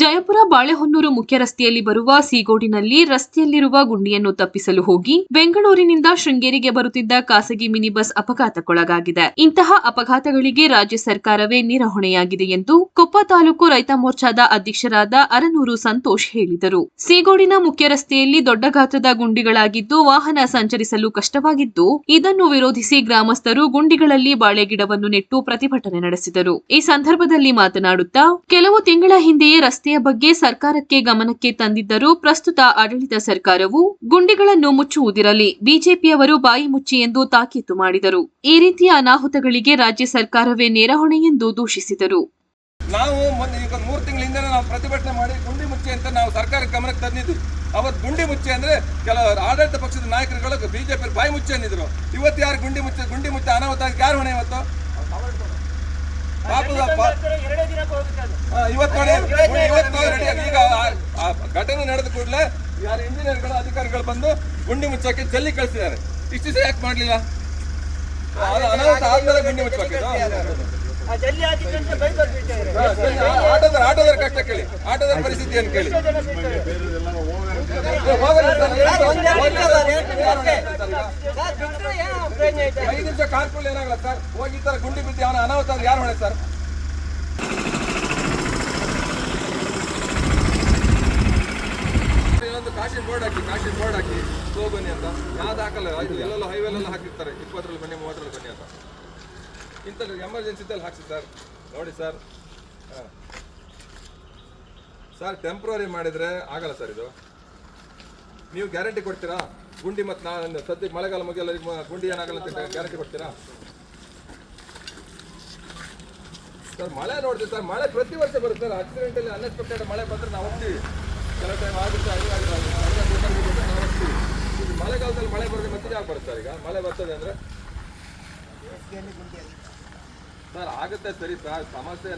ಜಯಪುರ ಬಾಳೆಹೊನ್ನೂರು ಮುಖ್ಯ ರಸ್ತೆಯಲ್ಲಿ ಬರುವ ಸೀಗೋಡಿನಲ್ಲಿ ರಸ್ತೆಯಲ್ಲಿರುವ ಗುಂಡಿಯನ್ನು ತಪ್ಪಿಸಲು ಹೋಗಿ ಬೆಂಗಳೂರಿನಿಂದ ಶೃಂಗೇರಿಗೆ ಬರುತ್ತಿದ್ದ ಖಾಸಗಿ ಮಿನಿ ಬಸ್ ಅಪಘಾತಕ್ಕೊಳಗಾಗಿದೆ. ಇಂತಹ ಅಪಘಾತಗಳಿಗೆ ರಾಜ್ಯ ಸರ್ಕಾರವೇ ನಿರಹೊಣೆಯಾಗಿದೆ ಎಂದು ಕೊಪ್ಪ ತಾಲೂಕು ರೈತ ಮೋರ್ಚಾದ ಅಧ್ಯಕ್ಷರಾದ ಅರನೂರು ಸಂತೋಷ್ ಹೇಳಿದರು. ಸೀಗೋಡಿನ ಮುಖ್ಯ ರಸ್ತೆಯಲ್ಲಿ ದೊಡ್ಡ ಗಾತ್ರದ ಗುಂಡಿಗಳಾಗಿದ್ದು ವಾಹನ ಸಂಚರಿಸಲು ಕಷ್ಟವಾಗಿದ್ದು, ಇದನ್ನು ವಿರೋಧಿಸಿ ಗ್ರಾಮಸ್ಥರು ಗುಂಡಿಗಳಲ್ಲಿ ಬಾಳೆಗಿಡವನ್ನು ನೆಟ್ಟು ಪ್ರತಿಭಟನೆ ನಡೆಸಿದರು. ಈ ಸಂದರ್ಭದಲ್ಲಿ ಮಾತನಾಡುತ್ತಾ, ಕೆಲವು ತಿಂಗಳ ಹಿಂದೆಯೇ ರಸ್ತೆಯ ಬಗ್ಗೆ ಸರ್ಕಾರಕ್ಕೆ ಗಮನಕ್ಕೆ ತಂದಿದ್ದರೂ ಪ್ರಸ್ತುತ ಆಡಳಿತ ಸರ್ಕಾರವು ಗುಂಡಿಗಳನ್ನು ಮುಚ್ಚುವುದಿರಲಿ. ಬಿಜೆಪಿಯವರು ಬಾಯಿ ಮುಚ್ಚಿ ಎಂದು ತಾಕೀತು ಮಾಡಿದರು. ಈ ರೀತಿಯ ಅನಾಹುತಗಳಿಗೆ ರಾಜ್ಯ ಸರ್ಕಾರವೇ ನೇರ ಹೊಣೆ ಎಂದು ದೂಷಿಸಿದರು. ನಾವು ಮೂರು ತಿಂಗಳಿಂದ ನಾವು ಪ್ರತಿಭಟನೆ ಮಾಡಿ ಗುಂಡಿ ಮುಚ್ಚಿ ಅಂತ ನಾವು ಸರ್ಕಾರ ಗಮನಕ್ಕೆ ತಂದಿದ್ವಿ ಅವತ್ತು ಗುಂಡಿ ಮುಚ್ಚಿ ಅಂದ್ರೆ ಕೆಲವು ಆಡಳಿತ ಪಕ್ಷದ ನಾಯಕರುಗಳು ಬಿಜೆಪಿ ಬಾಯಿ ಮುಚ್ಚಿ ಅಂದಿದ್ರು. ಇವತ್ತು ಯಾರು ಗುಂಡಿ ಮುಚ್ಚಿ ಗುಂಡಿ ಮುಚ್ಚಿ ಅನಾಹುತ ಯಾರು ಹೊಣೆ ಇವತ್ತು? ಇವತ್ತು ನೋಡಿ ಇವತ್ತು ಈಗ ಘಟನೆ ನಡೆದ ಕೂಡಲೇ ಯಾರು ಇಂಜಿನಿಯರ್ಗಳು ಅಧಿಕಾರಿಗಳು ಬಂದು ಗುಂಡಿ ಮುಚ್ಚಕ್ಕೆ ಜಲ್ಲಿ ಕಳಿಸಿದ್ದಾರೆ. ಇಷ್ಟು ದಿವಸ ಯಾಕೆ ಮಾಡ್ಲಿಲ್ಲ? ಅನಾಹುತ ಆದ್ಮೇಲೆ ಗುಂಡಿ ಮುಚ್ಚಕ್ಕೆ ಆ ಜಲ್ಲಿ ಹಾಕಿದ್ದಂತೆ ಬೈಕ್ ಬರ್ಬಿಟ್ಟಿದ್ದಾರೆ ಆಟೋದರ ಆಟೋದರ ಕಷ್ಟ ಕೇಳಿ. ಆಟೋದರ ಪರಿಸ್ಥಿತಿ ಏನು ಕೇಳಿ? ಐದು ನಿಮಿಷ ಕಾರ್ಪುಲ್ ಏನಾಗಲ್ಲ ಸರ್. ಹೋಗಿ ತರ ಗುಂಡಿ ಬಿದ್ದು ಅವನ ಅನಾಹುತ ಯಾರು ಹೊಣೆ ಸರ್ ಒಂದು ಕಾಶಿ ಬೋರ್ಡ್ ಹಾಕಿ ಕಾಶಿ ಬೋರ್ಡ್ ಹಾಕಿ ಸ್ಲೋ ಬನ್ನಿ ಅಂತ. ಯಾವ್ದು ಹಾಕಲ್ಲ ಎಲ್ಲೆಲ್ಲ ಹೈವೇಲೆಲ್ಲ ಹಾಕಿರ್ತಾರೆ. ಇಪ್ಪತ್ತರಲ್ಲಿ ಬನ್ನಿ, ಮೂವತ್ತರಲ್ಲಿ ಬನ್ನಿ ಅಂತ. ಇಂಥದ್ದು ಎಮರ್ಜೆನ್ಸಿದಲ್ಲಿ ಹಾಕ್ಸಿ ಸರ್ ನೋಡಿ ಸರ್ ಹಾಂ. ಸರ್ ಟೆಂಪ್ರವರಿ ಮಾಡಿದರೆ ಆಗಲ್ಲ ಸರ್ ಇದು. ನೀವು ಗ್ಯಾರಂಟಿ ಕೊಡ್ತೀರಾ? ಗುಂಡಿ ಮತ್ತು ನಾನು ಸದ್ಯಕ್ಕೆ ಮಳೆಗಾಲ ಮುಗಿಯಲ್ಲ ಗುಂಡಿ ಏನಾಗಲ್ಲ ಅಂತ ಗ್ಯಾರಂಟಿ ಕೊಡ್ತೀರಾ? ಸರ್ ಮಳೆ ನೋಡ್ತೀವಿ ಸರ್ ಮಳೆ ಪ್ರತಿ ವರ್ಷ ಬರುತ್ತೆ ಸರ್ ಆಕ್ಸಿಡೆಂಟಲ್ಲಿ ಅನ್ಎಕ್ಸ್ಪೆಕ್ಟೆಡ್ ಮಳೆ ಬಂದರೆ ನಾವು ಹೋಗ್ತೀವಿ ಕೆಲವು ಟೈಮ್ ಆಗುತ್ತೆ ಈಗ ಮಳೆಗಾಲದಲ್ಲಿ ಮಳೆ ಬರದೆ ಮತ್ತೆ ಯಾಕೆ ಬರುತ್ತೆ ಈಗ ಮಳೆ ಬರ್ತದೆ ಅಂದ್ರೆ ಸರ್, ಆಗುತ್ತೆ ಸರಿ, ಸರ್, ಸಮಸ್ಯೆ